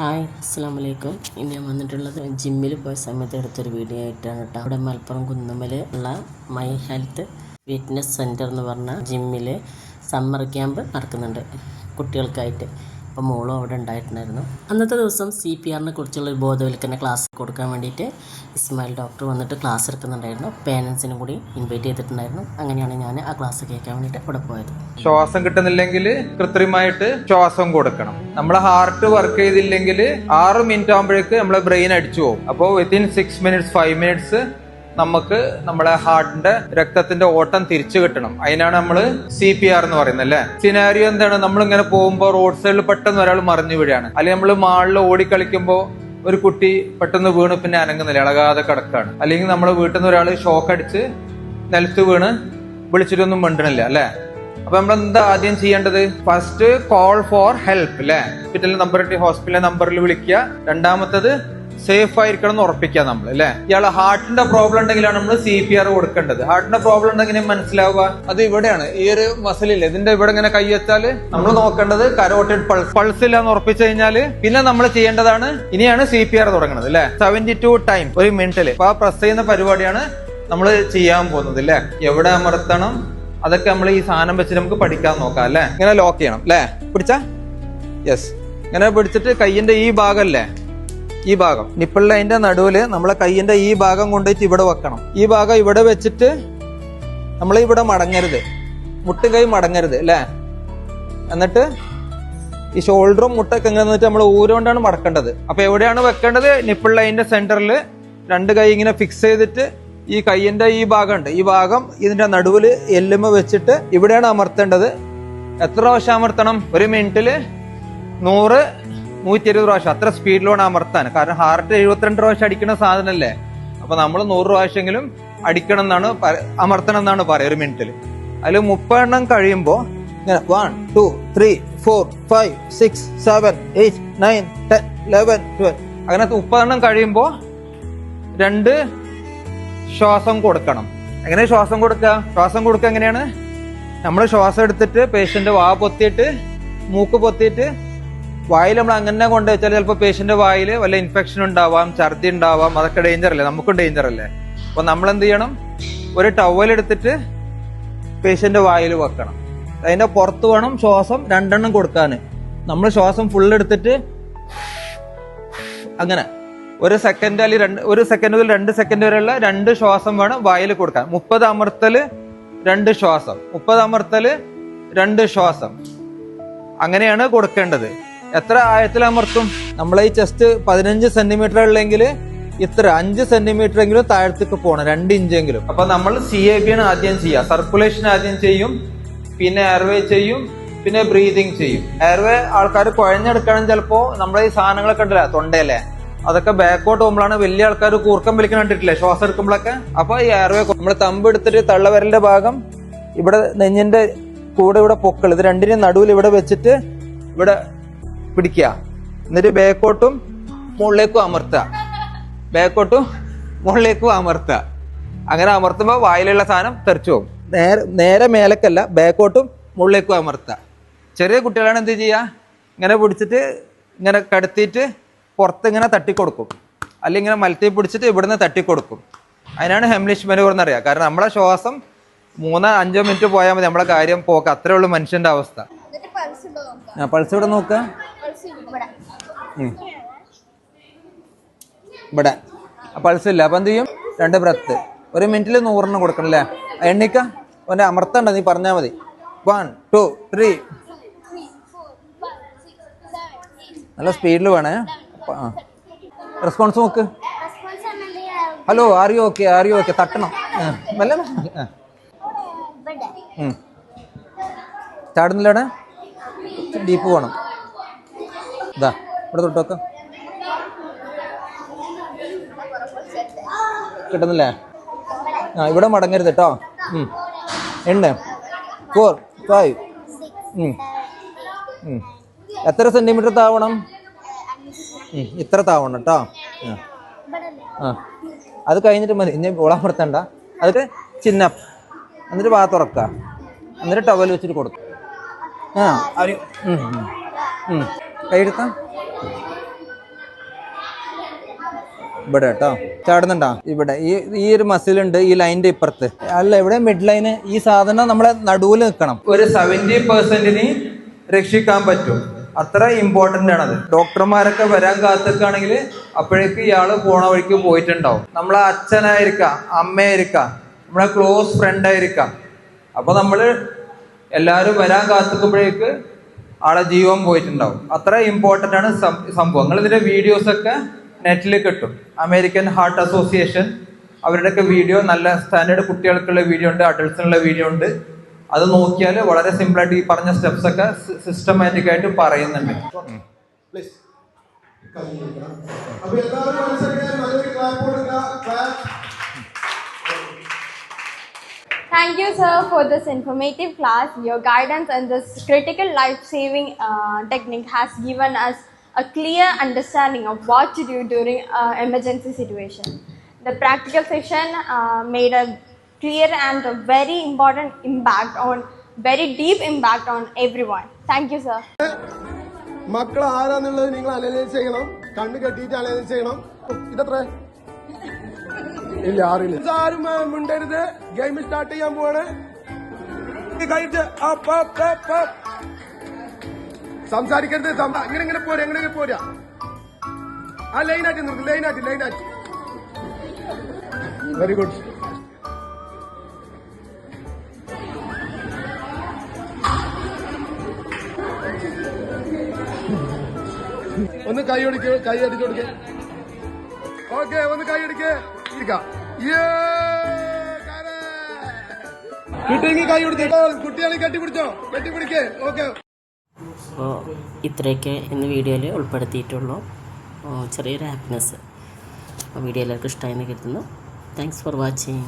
Hi അസ്സാം വലൈക്കും ഇനി ഞാൻ വന്നിട്ടുള്ളത് ജിമ്മിൽ പോയ സമയത്ത് എടുത്തൊരു വീഡിയോ ആയിട്ടാണ് കേട്ടോ അവിടെ മലപ്പുറം കുന്നുമ്മൽ ഉള്ള മൈ ഹെൽത്ത് ഫിറ്റ്നസ് സെന്റർ എന്ന് പറഞ്ഞ ജിമ്മിൽ സമ്മർ ക്യാമ്പ് നടക്കുന്നുണ്ട് കുട്ടികൾക്കായിട്ട്. അപ്പോൾ മോളും അവിടെ ഉണ്ടായിട്ടുണ്ടായിരുന്നു. അന്നത്തെ ദിവസം സി പി ആറിനെ കുറിച്ചുള്ള ഒരു ബോധവൽക്കരണ ക്ലാസ് കൊടുക്കാൻ വേണ്ടിയിട്ട് ഇസ്മായിൽ ഡോക്ടർ വന്നിട്ട് ക്ലാസ് എടുക്കുന്നുണ്ടായിരുന്നു. പേരൻസിനും കൂടി ഇൻവൈറ്റ് ചെയ്തിട്ടുണ്ടായിരുന്നു. അങ്ങനെയാണ് ഞാൻ ആ ക്ലാസ് കേൾക്കാൻ വേണ്ടിയിട്ട് അവിടെ പോയത്. ശ്വാസം കിട്ടുന്നില്ലെങ്കിൽ കൃത്രിമമായിട്ട് ശ്വാസം കൊടുക്കണം. നമ്മളെ ഹാർട്ട് വർക്ക് ചെയ്തില്ലെങ്കിൽ ആറ് മിനിറ്റ് ആകുമ്പോഴേക്ക് നമ്മളെ ബ്രെയിൻ അടിച്ചു പോകും. അപ്പോൾ within six minutes five minutes നമുക്ക് നമ്മുടെ ഹാർട്ടിന്റെ രക്തത്തിന്റെ ഓട്ടം തിരിച്ചു കിട്ടണം. അതിനാണ് നമ്മൾ സി പി ആർ എന്ന് പറയുന്നത് അല്ലെ? സിനാരിയോ എന്താണ്? നമ്മൾ ഇങ്ങനെ പോകുമ്പോൾ റോഡ് സൈഡിൽ പെട്ടെന്ന് ഒരാൾ മറിഞ്ഞു വീഴാണ്. അല്ലെങ്കിൽ നമ്മൾ മാളിൽ ഓടിക്കളിക്കുമ്പോൾ ഒരു കുട്ടി പെട്ടെന്ന് വീണ് പിന്നെ അനങ്ങുന്നില്ല ഇളകാതെ കിടക്കാണ്. അല്ലെങ്കിൽ നമ്മൾ വീട്ടിൽ നിന്ന് ഒരാൾ ഷോക്ക് അടിച്ച് നിലത്ത് വീണ് വിളിച്ചിട്ടൊന്നും മിണ്ടണില്ല അല്ലെ? അപ്പൊ നമ്മൾ എന്താ ആദ്യം ചെയ്യേണ്ടത്? ഫസ്റ്റ് കോൾ ഫോർ ഹെൽപ്പ് അല്ലെ? ഹോസ്പിറ്റലിലെ നമ്പർ ഹോസ്പിറ്റലിലെ നമ്പറിൽ വിളിക്കുക. രണ്ടാമത്തത് സേഫ് ആയിരിക്കണം എന്ന് ഉറപ്പിക്കുക നമ്മൾ അല്ലെ? ഇയാളെ ഹാർട്ടിന്റെ പ്രോബ്ലം ഉണ്ടെങ്കിലാണ് നമ്മൾ സി പി ആർ കൊടുക്കേണ്ടത്. ഹാർട്ടിന്റെ പ്രോബ്ലം ഉണ്ടെങ്കിൽ മനസ്സിലാവുക. അത് ഇവിടെയാണ്. ഈ ഒരു മസിലില്ല ഇതിന്റെ ഇവിടെ ഇങ്ങനെ കൈ വെച്ചാൽ നമ്മൾ നോക്കേണ്ടത് കരോട്ടിഡ് പൾസ് പൾസ് ഇല്ല എന്ന് ഉറപ്പിച്ചു കഴിഞ്ഞാൽ പിന്നെ നമ്മൾ ചെയ്യേണ്ടതാണ് ഇനിയാണ് സി പി ആർ തുടങ്ങുന്നത് അല്ലെ? സെവന്റി ടു ടൈം ഒരു മിനിറ്റിൽ അപ്പൊ ആ പ്രസ് ചെയ്യുന്ന പരിപാടിയാണ് നമ്മൾ ചെയ്യാൻ പോകുന്നത് അല്ലെ? എവിടെ അമർത്തണം? അതൊക്കെ നമ്മൾ ഈ സാധനം വെച്ച് നമുക്ക് പഠിക്കാൻ നോക്കാം അല്ലെ? ഇങ്ങനെ ലോക്ക് ചെയ്യണം അല്ലെ? പിടിച്ച? യെസ് ഇങ്ങനെ പിടിച്ചിട്ട് കയ്യിന്റെ ഈ ഭാഗം ഈ ഭാഗം. നിപ്പിൾ ലൈന്റെ നടുവിൽ നമ്മളെ കൈയിന്റെ ഈ ഭാഗം കൊണ്ടുപോയിട്ട് ഇവിടെ വെക്കണം. ഈ ഭാഗം ഇവിടെ വെച്ചിട്ട് നമ്മൾ ഇവിടെ മടങ്ങരുത്. മുട്ടുകൈ മടങ്ങരുത് അല്ലേ? എന്നിട്ട് ഈ ഷോൾഡറും മുട്ടൊക്കെ എങ്ങനെ നിന്നിട്ട് നമ്മൾ ഊരുകൊണ്ടാണ് മടക്കേണ്ടത്. അപ്പൊ എവിടെയാണ് വെക്കേണ്ടത്? നിപ്പിൾ ലൈന്റെ സെന്ററിൽ രണ്ട് കൈ ഇങ്ങനെ ഫിക്സ് ചെയ്തിട്ട് ഈ കൈയിന്റെ ഈ ഭാഗം ഉണ്ട് ഈ ഭാഗം ഇതിന്റെ നടുവിൽ എല്ലുമ വെച്ചിട്ട് ഇവിടെയാണ് അമർത്തേണ്ടത്. എത്ര പ്രാവശ്യം അമർത്തണം? ഒരു മിനിറ്റിൽ നൂറ് നൂറ്റി ഇരുപത് പ്രാവശ്യം. അത്ര സ്പീഡിലാണ് അമർത്താൻ കാരണം ഹാർട്ട് എഴുപത്തിരണ്ട് പ്രാവശ്യം അടിക്കുന്ന സാധനമല്ലേ അപ്പൊ നമ്മൾ നൂറ് പ്രാവശ്യമെങ്കിലും അടിക്കണം എന്നാണ് അമർത്തണം എന്നാണ് പറയുക ഒരു മിനിറ്റിൽ അതിൽ മുപ്പെണ്ണം കഴിയുമ്പോൾ ഇങ്ങനെ one two three four five six seven eight nine ten eleven twelve അങ്ങനെ മുപ്പതെണ്ണം കഴിയുമ്പോൾ രണ്ട് ശ്വാസം കൊടുക്കണം. എങ്ങനെ ശ്വാസം കൊടുക്കുക? ശ്വാസം കൊടുക്കുക എങ്ങനെയാണ്? നമ്മൾ ശ്വാസം എടുത്തിട്ട് പേഷ്യന്റ് വാ പൊത്തിയിട്ട് മൂക്ക് പൊത്തിയിട്ട് വായിൽ നമ്മൾ അങ്ങനെ കൊണ്ട് വെച്ചാൽ ചിലപ്പോൾ പേഷ്യന്റ് വായിൽ വല്ല ഇൻഫെക്ഷൻ ഉണ്ടാവാം ഛർദി ഉണ്ടാവാം അതൊക്കെ ഡേഞ്ചർ അല്ലേ? നമുക്കും ഡേഞ്ചർ അല്ലേ? അപ്പൊ നമ്മൾ എന്ത് ചെയ്യണം? ഒരു ടവൽ എടുത്തിട്ട് പേഷ്യന്റ് വായിൽ വെക്കണം. അതിന്റെ പുറത്ത് വേണം ശ്വാസം രണ്ടെണ്ണം കൊടുക്കാൻ. നമ്മൾ ശ്വാസം ഫുൾ എടുത്തിട്ട് അങ്ങനെ. ഒരു സെക്കൻഡ് അല്ലെങ്കിൽ രണ്ട് ഒരു സെക്കൻഡ് മുതൽ രണ്ട് സെക്കൻഡ് വരെയുള്ള രണ്ട് ശ്വാസം വേണം വായിൽ കൊടുക്കാൻ. മുപ്പത് അമർത്തൽ രണ്ട് ശ്വാസം. മുപ്പത് അമർത്തൽ രണ്ട് ശ്വാസം. അങ്ങനെയാണ് കൊടുക്കേണ്ടത്. എത്ര ആഴത്തിൽ അമർത്തും? നമ്മൾ ഈ ചെസ്റ്റ് പതിനഞ്ച് സെന്റിമീറ്റർ ഉള്ളെങ്കിൽ ഇത്ര അഞ്ച് സെന്റിമീറ്റർ എങ്കിലും താഴത്തേക്ക് പോകണം രണ്ട് ഇഞ്ചെങ്കിലും അപ്പൊ നമ്മൾ സി എ ബി ആണ് ആദ്യം ചെയ്യുക. സർക്കുലേഷൻ ആദ്യം ചെയ്യും പിന്നെ എയർവേ ചെയ്യും പിന്നെ ബ്രീതിങ് ചെയ്യും. എയർവേ ആൾക്കാർ കുഴഞ്ഞെടുക്കണം ചിലപ്പോ നമ്മളെ ഈ സാധനങ്ങളൊക്കെ ഉണ്ടല്ലോ തൊണ്ടയല്ലേ അതൊക്കെ ബാക്കോട്ട് പോകുമ്പോഴാണ് വലിയ ആൾക്കാർ കൂർക്കം വലിക്കാൻ കണ്ടിട്ടില്ലേ ശ്വാസം എടുക്കുമ്പോഴൊക്കെ? അപ്പൊ ഈ എയർവേ നമ്മൾ തമ്പ് എടുത്തിട്ട് തള്ളവരലിന്റെ ഭാഗം ഇവിടെ നെഞ്ഞിന്റെ കൂടെ ഇവിടെ പൊക്കൾ ഇത് രണ്ടിനും നടുവിൽ ഇവിടെ വെച്ചിട്ട് ഇവിടെ പിടിക്കുക. എന്നിട്ട് ബാക്കോട്ടും മുകളിലേക്കും അമർത്തുക. ബാക്കോട്ടും മുകളിലേക്കും അമർത്തുക. അങ്ങനെ അമർത്തുമ്പോൾ വായിലുള്ള സാധനം തെറിച്ചു പോകും. നേരെ നേരെ മേലക്കല്ല ബാക്കോട്ടും മുകളിലേക്കും അമർത്തുക. ചെറിയ കുട്ടികളാണ് എന്ത് ചെയ്യുക? ഇങ്ങനെ പിടിച്ചിട്ട് ഇങ്ങനെ കടത്തിയിട്ട് പുറത്ത് ഇങ്ങനെ തട്ടിക്കൊടുക്കും. അല്ലെങ്കിൽ ഇങ്ങനെ മലത്തി പിടിച്ചിട്ട് ഇവിടുന്ന് തട്ടിക്കൊടുക്കും. അതിനാണ് ഹെംലിഷ് മെനുവർ എന്നറിയുക കാരണം നമ്മളെ ശ്വാസം മൂന്നോ അഞ്ചോ മിനിറ്റ് പോയാൽ മതി. നമ്മളെ കാര്യം പോക്ക്. അത്രേ ഉള്ളൂ മനുഷ്യന്റെ അവസ്ഥ. പൾസ് ഇവിടെ നോക്കുക. ഇവിടെ. പൾസ് ഇല്ല. അപ്പം എന്ത് ചെയ്യും? രണ്ട് ബ്രത്ത് ഒരു മിനിറ്റിൽ നൂറെണ്ണം കൊടുക്കണം അല്ലേ എണ്ണിക്ക. അവന്റെ അമർത്തണ്ട നീ പറഞ്ഞാൽ മതി. വൺ ടു ത്രീ നല്ല സ്പീഡിൽ വേണേ. റെസ്പോൺസ് നോക്ക്. Hello are you okay are you okay തട്ടണം. അല്ല. ചാടുന്നില്ലടെ? ഡീപ്പ് പോകണം ഇതാ. ഇവിടെ തൊട്ടൊക്കെ കിട്ടുന്നില്ലേ? ആ ഇവിടെ മടങ്ങരുത് കേട്ടോ. എണ്ണ. ഫോർ ഫൈവ് എത്ര സെന്റിമീറ്റർ താവണം? ഇത്ര താവണം കേട്ടോ. ആ. അത് കഴിഞ്ഞിട്ട് മതി. ഇനി ഓളാമർത്തണ്ട അതൊക്കെ ചിന്നപ്പ് എന്നിട്ട് വാ തുറക്കുക. എന്നിട്ട് ടവൽ വെച്ചിട്ട് കൊടുക്കും ആ. ഒരു. കൈയെടുക്കാം ഇവിടെ കേട്ടോ. ചാടുന്നുണ്ടോ? ഇവിടെ. ഈ ഈ ഒരു മസിൽ ഉണ്ട് ഈ ലൈനിന്റെ ഇപ്പുറത്ത്. അല്ല ഇവിടെ മിഡ് ലൈന് ഈ സാധനം നമ്മളെ നടുവിൽ നിൽക്കണം ഒരു സെവന്റി പെർസെന്റിന് രക്ഷിക്കാൻ പറ്റും. അത്ര ഇമ്പോർട്ടന്റ് ആണത്. ഡോക്ടർമാരൊക്കെ വരാൻ കാത്തിക്കാണെങ്കിൽ അപ്പോഴേക്ക് ഇയാൾ പോണ വഴിക്ക് പോയിട്ടുണ്ടാവും. നമ്മളെ അച്ഛനായിരിക്കാം അമ്മയായിരിക്കാം നമ്മളെ ക്ലോസ് ഫ്രണ്ട് ആയിരിക്കാം. അപ്പൊ നമ്മൾ എല്ലാവരും വരാൻ കാത്തിക്കുമ്പോഴേക്ക് ആളെ ജീവൻ പോയിട്ടുണ്ടാവും. അത്ര ഇമ്പോർട്ടന്റ് ആണ് സംഭവം. നിങ്ങൾ ഇതിന്റെ വീഡിയോസ് ഒക്കെ നെറ്റിൽ കിട്ടും. അമേരിക്കൻ ഹാർട്ട് അസോസിയേഷൻ അവരുടെയൊക്കെ വീഡിയോ നല്ല സ്റ്റാൻഡേർഡ് കുട്ടികൾക്കുള്ള വീഡിയോ ഉണ്ട് അഡൾട്ട്സിനുള്ള വീഡിയോ ഉണ്ട്. അത് നോക്കിയാൽ വളരെ സിമ്പിളായിട്ട് ഈ പറഞ്ഞ സ്റ്റെപ്സ് ഒക്കെ സിസ്റ്റമാറ്റിക് ആയിട്ട് പറയുന്നുണ്ട്. പ്ലീസ് അപ്പൊ എല്ലാവരും മനസ്സിലാക്കാൻ നല്ലൊരു ക്ലാപ്പ് കൊടുക്കുക clap Thank you, sir, for this informative class. Your guidance and this critical life-saving uh, technique has given us a clear understanding of what to do during uh, emergency situation. The practical session uh, made a clear and a very important impact on, very deep impact on everyone. Thank you, sir. മക്കൾ ആരാന്നുള്ളത് നിങ്ങൾ analyse ചെയ്യണം കണ്ണ് കെട്ടിയിട്ട് analyse ചെയ്യണം ഇതത്ര ഇല്ല ആറില്ല ആരും മിണ്ടരുത്. Game start ചെയ്യാൻ പോവാണ്. കഴിച്ച്. സംസാരിക്കരുത് ഇങ്ങനെ ഇങ്ങനെ പോരാ ഇങ്ങനെ ഇങ്ങനെ പോരാ. ആ ലൈനാക്കി നിർത്തി ലൈൻ ലൈനാക്കി വെരി ഗുഡ് ഒന്ന് കൈ ഒടിക്ക് കൈ അടിച്ചു ഓക്കെ ഒന്ന് കൈ അടിക്ക് ഇരിക്കാം കിട്ടിയെങ്കിൽ കൈ അപ്പോൾ ഇത്രയൊക്കെ ഇന്ന് വീഡിയോയിൽ ഉൾപ്പെടുത്തിയിട്ടുള്ളൂ. ചെറിയൊരു ഹാപ്പിനെസ് അപ്പോൾ വീഡിയോ എല്ലാവർക്കും ഇഷ്ടമായെന്ന് കരുതുന്നു. Thanks for watching